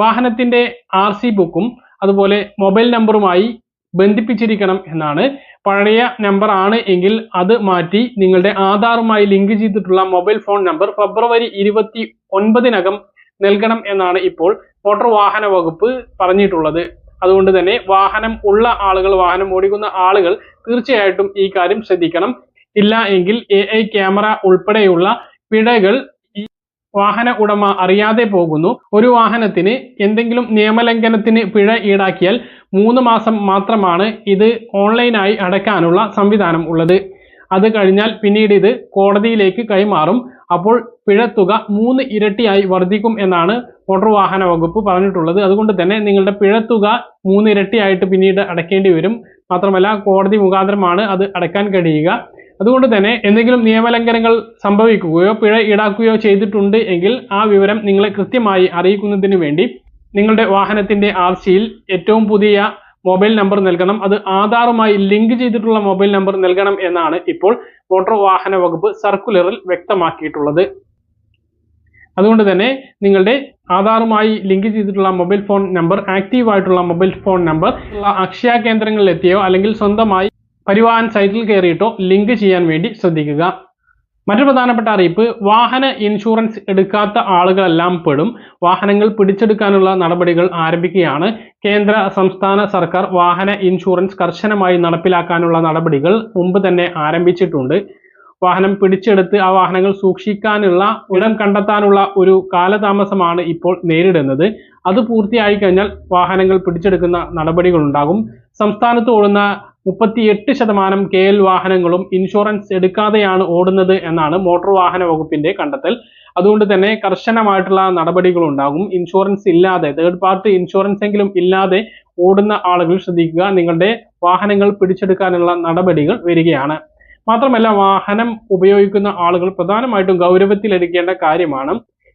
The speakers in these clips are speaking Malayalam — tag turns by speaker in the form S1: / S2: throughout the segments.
S1: വാഹനത്തിന്റെ ആർ സി ബുക്കും അതുപോലെ മൊബൈൽ നമ്പറുമായി ബന്ധിപ്പിച്ചിരിക്കണം എന്നാണ്. പഴയ നമ്പർ ആണ് എങ്കിൽ അത് മാറ്റി നിങ്ങളുടെ ആധാറുമായി ലിങ്ക് ചെയ്തിട്ടുള്ള മൊബൈൽ ഫോൺ നമ്പർ ഫെബ്രുവരി ഇരുപത്തി ഒൻപതിനകം നൽകണം എന്നാണ് ഇപ്പോൾ മോട്ടോർ വാഹന വകുപ്പ് പറഞ്ഞിട്ടുള്ളത്. അതുകൊണ്ട് തന്നെ വാഹനം ഉള്ള ആളുകൾ വാഹനം ഓടിക്കുന്ന ആളുകൾ തീർച്ചയായിട്ടും ഈ കാര്യം ശ്രദ്ധിക്കണം. ഇല്ല എങ്കിൽ എ ക്യാമറ ഉൾപ്പെടെയുള്ള പിഴകൾ വാഹന ഉടമ അറിയാതെ പോകുന്നു. ഒരു വാഹനത്തിന് എന്തെങ്കിലും നിയമലംഘനത്തിന് പിഴ ഈടാക്കിയാൽ മൂന്ന് മാസം മാത്രമാണ് ഇത് ഓൺലൈനായി അടയ്ക്കാനുള്ള സംവിധാനം ഉള്ളത്. അത് കഴിഞ്ഞാൽ പിന്നീട് ഇത് കോടതിയിലേക്ക് കൈമാറും. അപ്പോൾ പിഴത്തുക മൂന്ന് ഇരട്ടിയായി വർദ്ധിക്കും എന്നാണ് മോട്ടോർ വാഹന വകുപ്പ് പറഞ്ഞിട്ടുള്ളത്. അതുകൊണ്ട് തന്നെ നിങ്ങളുടെ പിഴത്തുക മൂന്ന് ഇരട്ടിയായിട്ട് പിന്നീട് അടയ്ക്കേണ്ടി വരും. മാത്രമല്ല കോടതി മുഖാന്തരമാണ് അത് അടയ്ക്കാൻ കഴിയുക. അതുകൊണ്ട് തന്നെ എന്തെങ്കിലും നിയമലംഘനങ്ങൾ സംഭവിക്കുകയോ പിഴ ഈടാക്കുകയോ ചെയ്തിട്ടുണ്ട് എങ്കിൽ ആ വിവരം നിങ്ങളെ കൃത്യമായി അറിയിക്കുന്നതിന് വേണ്ടി നിങ്ങളുടെ വാഹനത്തിന്റെ ആർ സിയിൽ ഏറ്റവും പുതിയ മൊബൈൽ നമ്പർ നൽകണം. അത് ആധാറുമായി ലിങ്ക് ചെയ്തിട്ടുള്ള മൊബൈൽ നമ്പർ നൽകണം എന്നാണ് ഇപ്പോൾ മോട്ടോർ വാഹന വകുപ്പ് സർക്കുലറിൽ വ്യക്തമാക്കിയിട്ടുള്ളത്. അതുകൊണ്ട് തന്നെ നിങ്ങളുടെ ആധാറുമായി ലിങ്ക് ചെയ്തിട്ടുള്ള മൊബൈൽ ഫോൺ നമ്പർ ആക്റ്റീവ് ആയിട്ടുള്ള മൊബൈൽ ഫോൺ നമ്പർ അക്ഷയ കേന്ദ്രങ്ങളിൽ എത്തിയോ അല്ലെങ്കിൽ സ്വന്തമായി പരിവാഹൻ സൈറ്റിൽ കയറിയിട്ടോ ലിങ്ക് ചെയ്യാൻ വേണ്ടി ശ്രദ്ധിക്കുക. മറ്റൊരു പ്രധാനപ്പെട്ട അറിയിപ്പ് വാഹന ഇൻഷുറൻസ് എടുക്കാത്ത ആളുകളെല്ലാം പെടും. വാഹനങ്ങൾ പിടിച്ചെടുക്കാനുള്ള നടപടികൾ ആരംഭിക്കുകയാണ്. കേന്ദ്ര സംസ്ഥാന സർക്കാർ വാഹന ഇൻഷുറൻസ് കർശനമായി നടപ്പിലാക്കാനുള്ള നടപടികൾ മുമ്പ് തന്നെ ആരംഭിച്ചിട്ടുണ്ട്. വാഹനം പിടിച്ചെടുത്ത് ആ വാഹനങ്ങൾ സൂക്ഷിക്കാനുള്ള ഇടം കണ്ടെത്താനുള്ള ഒരു കാലതാമസമാണ് ഇപ്പോൾ നേരിടുന്നത്. അത് പൂർത്തിയായി കഴിഞ്ഞാൽ വാഹനങ്ങൾ പിടിച്ചെടുക്കുന്ന നടപടികൾ ഉണ്ടാകും സംസ്ഥാനത്ത് ഓടുന്ന മുപ്പത്തിയെട്ട് ശതമാനം കെ എൽ വാഹനങ്ങളും ഇൻഷുറൻസ് എടുക്കാതെയാണ് ഓടുന്നത് എന്നാണ് മോട്ടോർ വാഹന വകുപ്പിന്റെ കണ്ടെത്തൽ. അതുകൊണ്ട് തന്നെ കർശനമായിട്ടുള്ള നടപടികൾ ഉണ്ടാകും ഇൻഷുറൻസ് ഇല്ലാതെ തേർഡ് പാർട്ടി ഇൻഷുറൻസ് എങ്കിലും ഇല്ലാതെ ഓടുന്ന ആളുകൾ ശ്രദ്ധിക്കുക. നിങ്ങളുടെ വാഹനങ്ങൾ പിടിച്ചെടുക്കാനുള്ള നടപടികൾ വരികയാണ്. മാത്രമല്ല വാഹനം ഉപയോഗിക്കുന്ന ആളുകൾ പ്രധാനമായിട്ടും ഗൗരവത്തിലെടുക്കേണ്ട കാര്യമാണ്.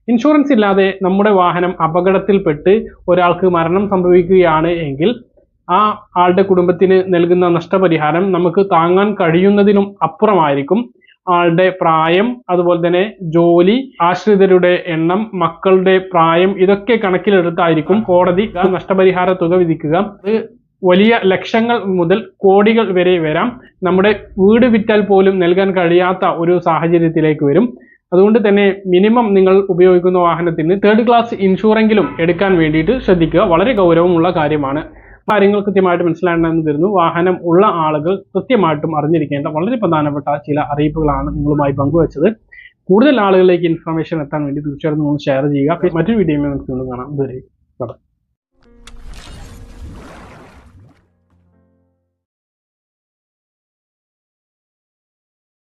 S1: ഇൻഷുറൻസ് ഇല്ലാതെ നമ്മുടെ വാഹനം അപകടത്തിൽപ്പെട്ട് ഒരാൾക്ക് മരണം സംഭവിക്കുകയാണ് എങ്കിൽ ആ ആളുടെ കുടുംബത്തിന് നൽകുന്ന നഷ്ടപരിഹാരം നമുക്ക് താങ്ങാൻ കഴിയുന്നതിനും അപ്പുറമായിരിക്കും. ആളുടെ പ്രായം അതുപോലെ തന്നെ ജോലി ആശ്രിതരുടെ എണ്ണം മക്കളുടെ പ്രായം ഇതൊക്കെ കണക്കിലെടുത്തായിരിക്കും കോടതി നഷ്ടപരിഹാര തുക വിധിക്കുക. വലിയ ലക്ഷങ്ങൾ മുതൽ കോടികൾ വരെ വരാം. നമ്മുടെ വീട് വിറ്റാൽ പോലും നൽകാൻ കഴിയാത്ത ഒരു സാഹചര്യത്തിലേക്ക് വരും. അതുകൊണ്ട് തന്നെ മിനിമം നിങ്ങൾ ഉപയോഗിക്കുന്ന വാഹനത്തിന് തേർഡ് ക്ലാസ് ഇൻഷുറെങ്കിലും എടുക്കാൻ വേണ്ടിയിട്ട് ശ്രദ്ധിക്കുക. വളരെ ഗൗരവമുള്ള കാര്യമാണ്. കാര്യങ്ങൾ കൃത്യമായിട്ട് മനസ്സിലാകണമെന്ന് തരുന്നു. വാഹനം ഉള്ള ആളുകൾ കൃത്യമായിട്ടും അറിഞ്ഞിരിക്കേണ്ട വളരെ പ്രധാനപ്പെട്ട ചില അറിയിപ്പുകളാണ് നിങ്ങളുമായി പങ്കുവച്ചത്. കൂടുതൽ ആളുകളിലേക്ക് ഇൻഫർമേഷൻ എത്താൻ വേണ്ടി തീർച്ചയായിട്ടും നിങ്ങൾ ഷെയർ ചെയ്യുക. മറ്റൊരു വീഡിയോ നമുക്ക് കാണാം. ഇതുവരെ